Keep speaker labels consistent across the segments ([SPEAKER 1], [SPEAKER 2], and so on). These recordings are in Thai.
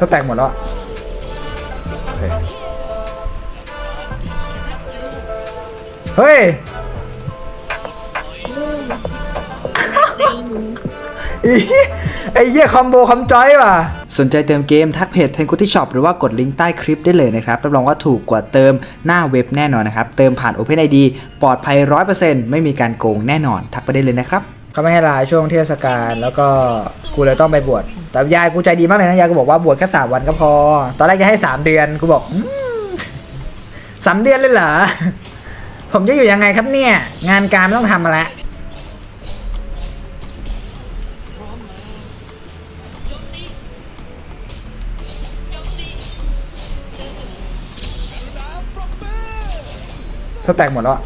[SPEAKER 1] สแต็กหมดแล้วอะโอเคเฮ้ยอีไอ้เหี้ยคอมโบคำจอยว่ะ สนใจเติมเกมทักเพจ t ทนกุตี้ช็อปหรือว่ากดลิงก์ใต้คลิปได้เลยนะครับ รับรองว่าถูกกว่าเติมหน้าเว็บแน่นอนนะครับ เติมผ่าน OpenID ปลอดภัย 100%ไม่มีการโกงแน่นอน ทักไปได้เลยนะครับ เขาไม่ให้ลาช่วงเทศกาลแล้วก็กูเลยต้องไปบวชแต่ยายกูใจดีมากเลยนะยายก็บอกว่าบวชแค่สามวันก็พอ ตอนแรกจะให้สามเดือนกูบอกสามเดือนเลยเหรอผมจะอยู่ยังไงครับเนี่ย งานการไม่ต้องทำมาล้วสแต็กหมดแล้ว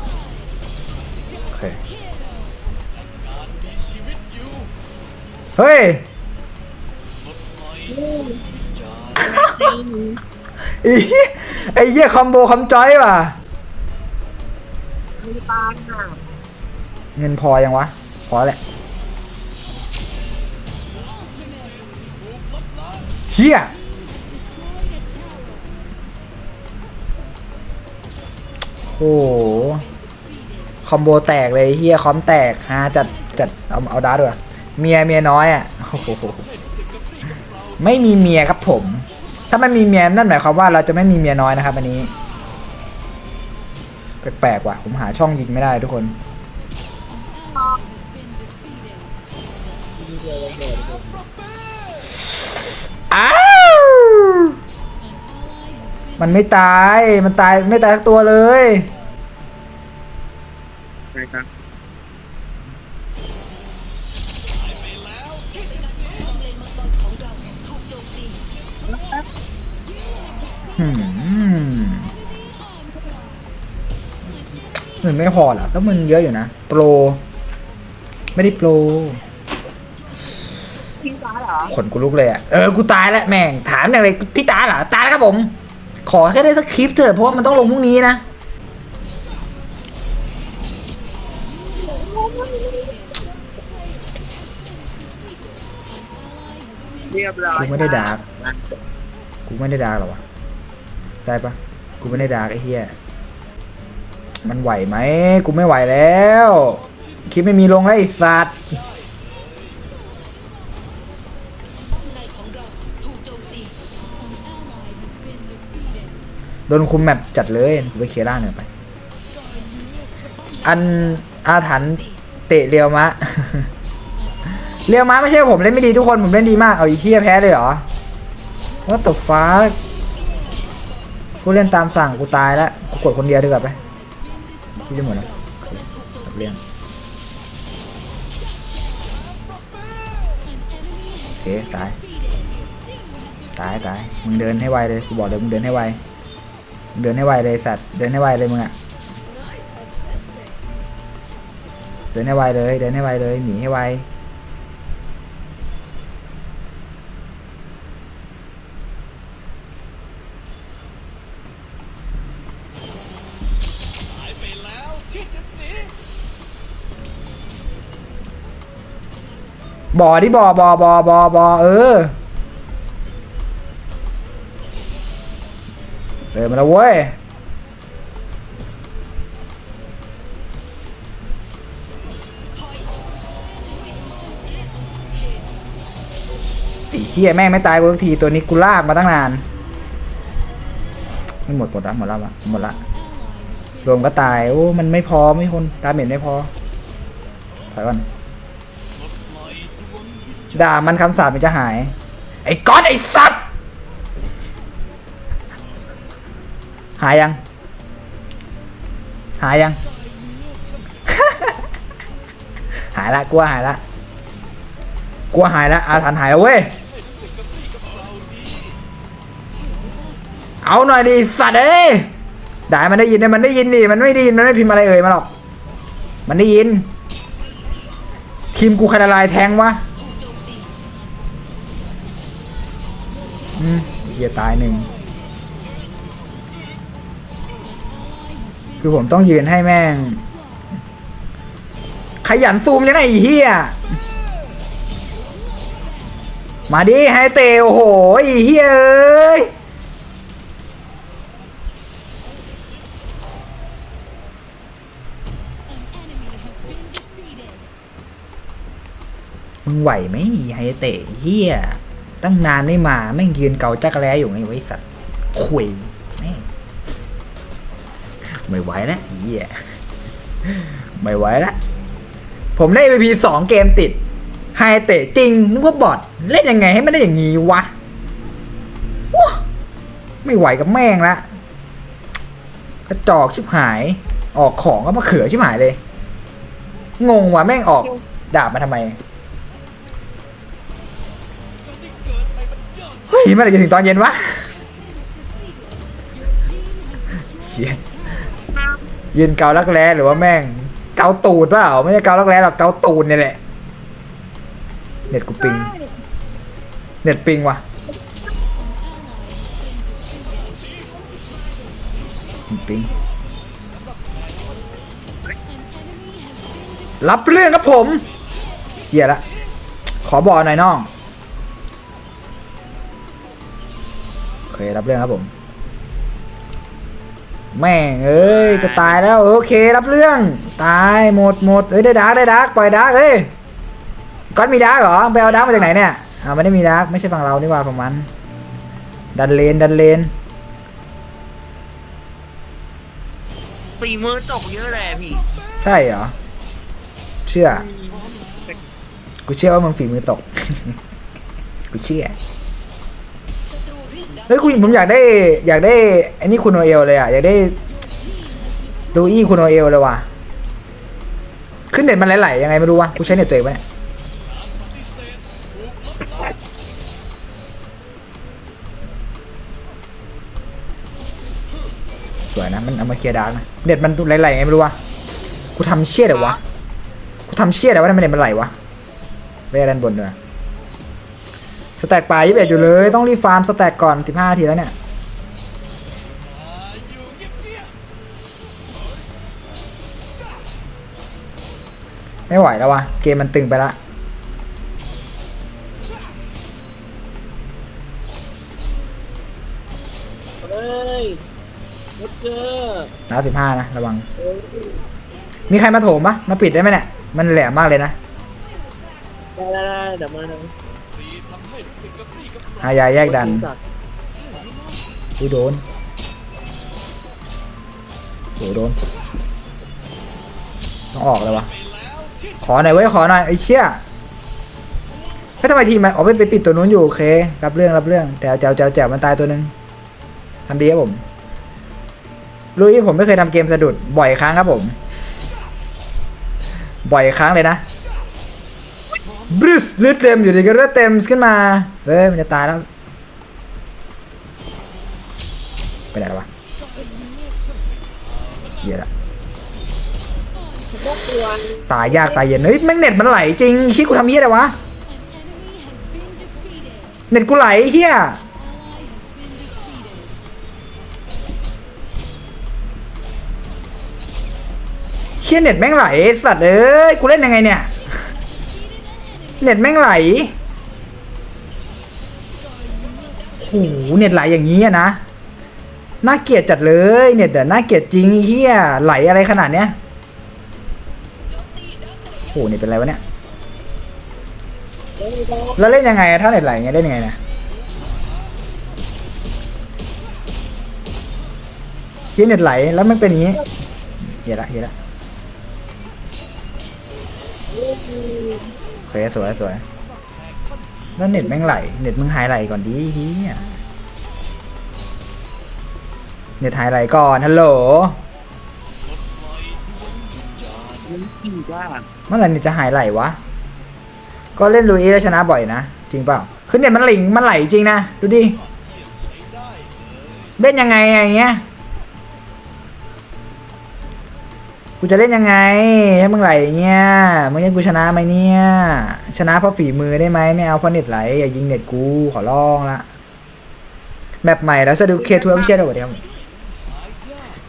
[SPEAKER 1] เฮ้ยอีไอ้เหี้ยคอมโบคำจอยว่ะ
[SPEAKER 2] มีปานอะ
[SPEAKER 1] เงินพอยังวะ พอแหละเฮียโอ้โหคอมโบแตกเลยเฮียคอมแตกฮาจัดจัดเอาเอาดาร์ด้วย เมียเมียน้อยอะโอ้โหไม่มีเมียครับผม ถ้าไม่มีเมียนั่นหมายความว่าเราจะไม่มีเมียน้อยนะครับอันนี้แปลกๆว่ะ ผมหาช่องยิงไม่ได้ทุกคน อ้าว มันไม่ตาย มันตายไม่ตายตัวเลย มันไม่พอเหรอก็มึงเยอะอยู่นะ โปร ไม่ได้โปร
[SPEAKER 2] พี่ฟ้าเหรอ
[SPEAKER 1] ขนกูลุกเลยอะ เออ กูตายแล้วแม่ง ถามอย่างไรพี่ตายเหรอ ตายแล้วครับผม ขอแค่ได้สักคลิปเถอะ เพราะว่ามันต้องลงพรุ่งนี้นะ
[SPEAKER 2] เรียบร้อย
[SPEAKER 1] กูไม่ได้ดาร์กกูไม่ได้ดาร์กหรอวะ ได้ปะกูไม่ได้ดาร์กไอ้เหี้ย มันไหวไหมกูไม่ไหวแล้ว คลิปไม่มีลงแล้วไอ้สัตว์โดนคุมแมปจัดเลยกูไปเคลียร์ร่างหน่ยไป อันอาถรรพ์เตะเรียวมะ เรียวมะไม่ใช่ผมเล่นไม่ดีทุกคนผมเล่นดีมาก เอาอีเคียแพ้เลยเหรอ What the fuck กูเล่นตามสั่งกูตายแล้วกูกดคนเดียวดีกว่าไป พี่จะหมดนะจบเรื่องโอเคตาย ตายตายมึงเดินให้ไวเลยกูบอกเลยมึงเดินให้ไวมึงเดินให้ไวเลยสัตว์เดินให้ไวเลยมึงอะเดินให้ไวเลยเดินให้ไวเลยหนีให้ไว บ่อที่บ่อบ่อบ่อบ่อบ่อเออเดินมาแล้วเว้ยไอ้เฮียแม่งไม่ตายกูสักทีตัวนี้กูลากมาตั้งนานไม่หมดหมดละหมดละวะหมดละรวมก็ตายโอ้มันไม่พอไม่คนดาเมจไม่พอถอยก่อน ด่ามันคำสาปมันจะหาย ไอ้ก๊อตไอ้สัตว์หายยัง หายยัง หายละกลัวหายละกลัวหายละอาถรรพ์หายแล้วเว้ยเอาหน่อยดิสัตว์เอ้ยด่ามันได้ยินเนี่ยมันได้ยินดิมันไม่ได้ยินมันไม่พิมพ์อะไรเอ่ยมาหรอก มันได้ยินทีมกูใครละลายแทงวะ อืมเฮียตายหนึ่ง คือผมต้องยืนให้แม่ง ขยันซูมยังไงเฮียมาดิไฮเตโอ้โหเฮ้ยเอ้ยมึงไหวไหมไฮเตเฮีย ตั้งนานไม่มาแม่ยืนเก่าจักแร้อยู่ไงไว้สัตว์คุยแม่ไม่ไหวแล้วเฮียไม่ไหวแล้วผมได้ MVP สองเกมติดไฮเตะจริง นึกว่าบอทเล่นยังไงให้มันได้อย่างงี้วะว้ไม่ไหวกับแม่งละกระจอกชิบหาย ออกของก็มาเขือชิบหายเลย งงว่ะแม่งออกดาบมาทำไม ยเมื่อไหร่จะถึงตอนเย็นวะเชียยืนเกาลักแร้หรือว่าแม่ง เกาตูดเปล่าไม่ใช่เกาลักแร้หรอกเกาตูดนี่ยแหละ เน็ตกูปิง เน็ตปิงว่ะปิงรับเรื่องครับผมเหี้ยละ ขอบอกหน่อยน้อง ครับเรื่องครับผม แม่งเอ้ยจะตายแล้วโอเครับเรื่อง ตายหมดหมดเอ้ยได้ดาร์กได้ดาร์กปล่อยดาร์กเอ้ยก้อนมีดาร์กเหรอไปเอาดาร์กมาจากไหนเนี่ยอ่าไม่ได้มีดาร์กไม่ใช่ฝั่งเรานี่หว่าฝั่งมันดันเลนดันเลน
[SPEAKER 2] ฝีมือตกเยอะเลยพี่
[SPEAKER 1] ใช่เหรอเชื่อ กูเชื่อว่ามึงฝีมือตก กูเชื่อ เฮ้ยคุณผมอยากได้อยากได้ไอ้นี่คุณโนเอลเลยอะอยากได้ดูอี้คุณโนเอลเลยว่ะขึ้นเน็ตมันไหลๆยังไงไม่รู้วะกูใช้เน็ตตัวเองปะเนี่ยสวยนะมันเอามาเคลียร์ดาร์กนะเน็ตมันไหลๆยังไงไม่รู้วะกูทำเชี่ยเดี๋ยววะกูทำเชี่ยแต่ว่าทำไมเน็ตมันไหลวะไม่ได้ด้านบนด้วย สแต็กปลายยี่สิบเอ็ดอยู่เลย ต้องรีบฟาร์มสแต็กก่อนสิบห้าทีแล้วเนี่ยไม่ไหวแล้ววะเกมมันตึงไปละ
[SPEAKER 2] เฮ้ยมุดเจอ
[SPEAKER 1] นับสิบห้านะระวัง มีใครมาโถมปะมาปิดได้ไหมเนี่ย มันแหลมมากเลยนะ
[SPEAKER 2] ได้ได้ได้เดี๋ยวมานะ
[SPEAKER 1] อา ยาแยกดันอุ้ยโดนโหโดน ต้องออกเลยวะ ขอหน่อยเว้ย ขอหน่อย ไอ้เชี่ยเฮ้ยทำไมทีมมันออกไปไปปิดตัวนู้นอยู่ โอเค รับเรื่อง รับเรื่อง แต่แจวแจวแจวมันตายตัวหนึ่งทำดีครับผมลุยผมไม่เคยทำเกมสะดุด บ่อยครั้งครับผม บ่อยครั้งเลยนะ บริสเลือดเต็มอยู่ดีก็เลือดเต็มขึ้นมาเฮ้ยมันจะตายแล้วไปไหนแล้ววะเหี้ยละตายยากตายเย็นเฮ้ยแม่งเน็ตมันไหลจริงคิดกูทำเฮียอะไรวะเน็ตกูไหลเฮียเฮียเน็ตแม่งไหลสัตว์เอ้ยกูเล่นยังไงเนี่ย เน็ตแม่งไหลโอ้โหเน็ตไหลอย่างนี้อะนะ น่าเกลียดจัดเลยเน็ตอะน่าเกลียดจริงเฮียไหลอะไรขนาดเนี้ยโอ้โหเน็ตเป็นไรวะเนี่ยแล้วเล่นยังไงอะถ้าเน็ตไหลอย่างเงี้ยเล่นยังไงนะเฮียเน็ตไหลแล้วมันเป็นอย่างงี้เฮียละเฮียละ เคสวยสวยแล้วเน็ตแม่งไหล เน็ตมึงหายไหลก่อนดิเฮียเน็ตหายไหลก่อนฮัลโหลเมื่อไหร่เน็ตจะหายไหลวะ ก็เล่นลุยแล้วชนะบ่อยนะ จริงเปล่าคือเน็ตมันหลิงมันไหลจริงนะ ดูดิ เล่นยังไงอย่างเงี้ย กูจะเล่นยังไงให้มึงไหลอย่างเงี้ยมึงยังกูชนะไหมเนี่ย ชนะเพราะฝีมือได้ไหมไม่เอาเพราะเน็ตไหลอย่ายิงเน็ตกูขอร้องละแมปใหม่แล้วสะดุเคทัวร์ไม่เชื่อเดี๋ยว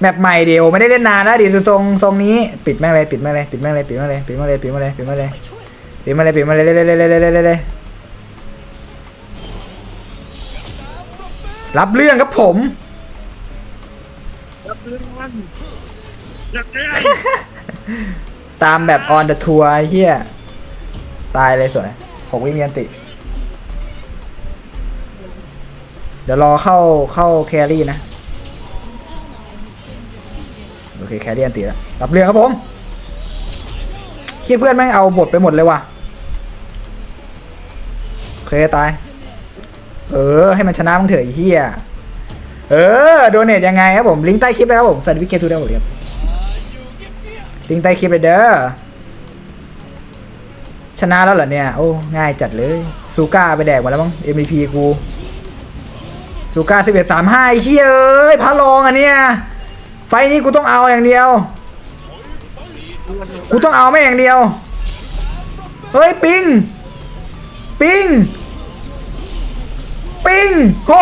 [SPEAKER 1] แมปใหม่เดี๋ยวไม่ได้เล่นนานแล้วดี๋ยวทรงทรงนี้ปิดแม่งเลยปิดแม่งเลยปิดแม่งเลยปิดแม่งเลยปิดแม่งเลยปิดแม่งเลยปิดแม่งเลยปิดแม่งเลยปิดแม่งเลยเลยเลยเลยเลยเลยเลเลรับเรื่องครับผม
[SPEAKER 2] รับเรื่องมันรับเรื่อง
[SPEAKER 1] ตามแบบออนเดอะทัวร์เฮียตายเลยสวยหกวิมีอันติ เดี๋ยวรอเข้าเข้าแครี่นะ โอเคแครี่อันติแล้วรับเรื่องครับผมเฮียเพื่อนแม่งเอาบทไปหมดเลยว่ะโอเคตาย เออ ให้มันชนะมึงเถอะเฮียเออ โดเนทยังไงครับผม ลิงก์ใต้คลิปเลยครับผมสันวิเกทูได้หมดเลยครับ ลิงก์ใต้คลิปเลยเด้อชนะแล้วเหรอเนี่ย โอ้ ง่ายจัดเลยซูก้าไปแดกมาแล้วมั้ง MVP กูซูก้าสิบเอ็ดสามห้าไอ้เหี้ยเอ้ยพระรองอะเนี่ย ไฟนี้กูต้องเอาอย่างเดียว กูต้องเอาไม่อย่างเดียว เฮ้ย ปิง ปิง ปิงโอ้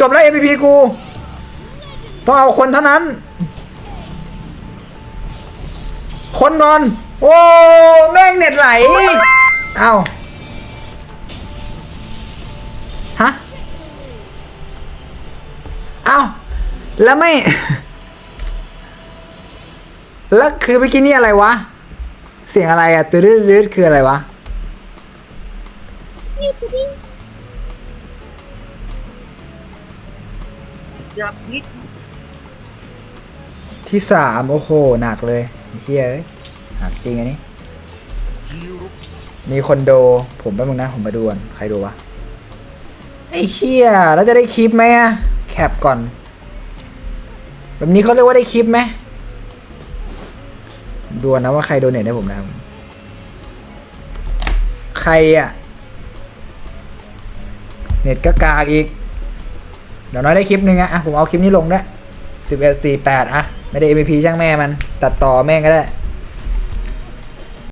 [SPEAKER 1] จบแล้ว MVP กู ต้องเอาคนเท่านั้น คนก่อน โอ้แม่งเน็ตไหลเอาฮะเอาแล้วไม่ แล้วคือเมื่อกี้นี่อะไรวะ เสียงอะไรอะตืดดืดคืออะไรวะที่สามโอ้โห หนักเลยเฮียเอ้ย หักจริงอันนี้ มีคนโด ผมแป๊บนึงนะ ผมมาดูก่อนใครดูวะ ไอ้เฮียแล้วจะได้คลิปไหมอะแคปก่อน แบบนี้เขาเรียกว่าได้คลิปไหมดูนะว่าใครโดเนทให้ผมนะครับ ใครอะเน็ตก็กากอีก เดี๋ยวน้อยได้คลิปหนึ่งอะอะผมเอาคลิปนี้ลงด้วยสิบเอ็ดสี่แปดอะไม่ได้ MVP ช่างแม่มัน ตัดต่อแม่งก็ได้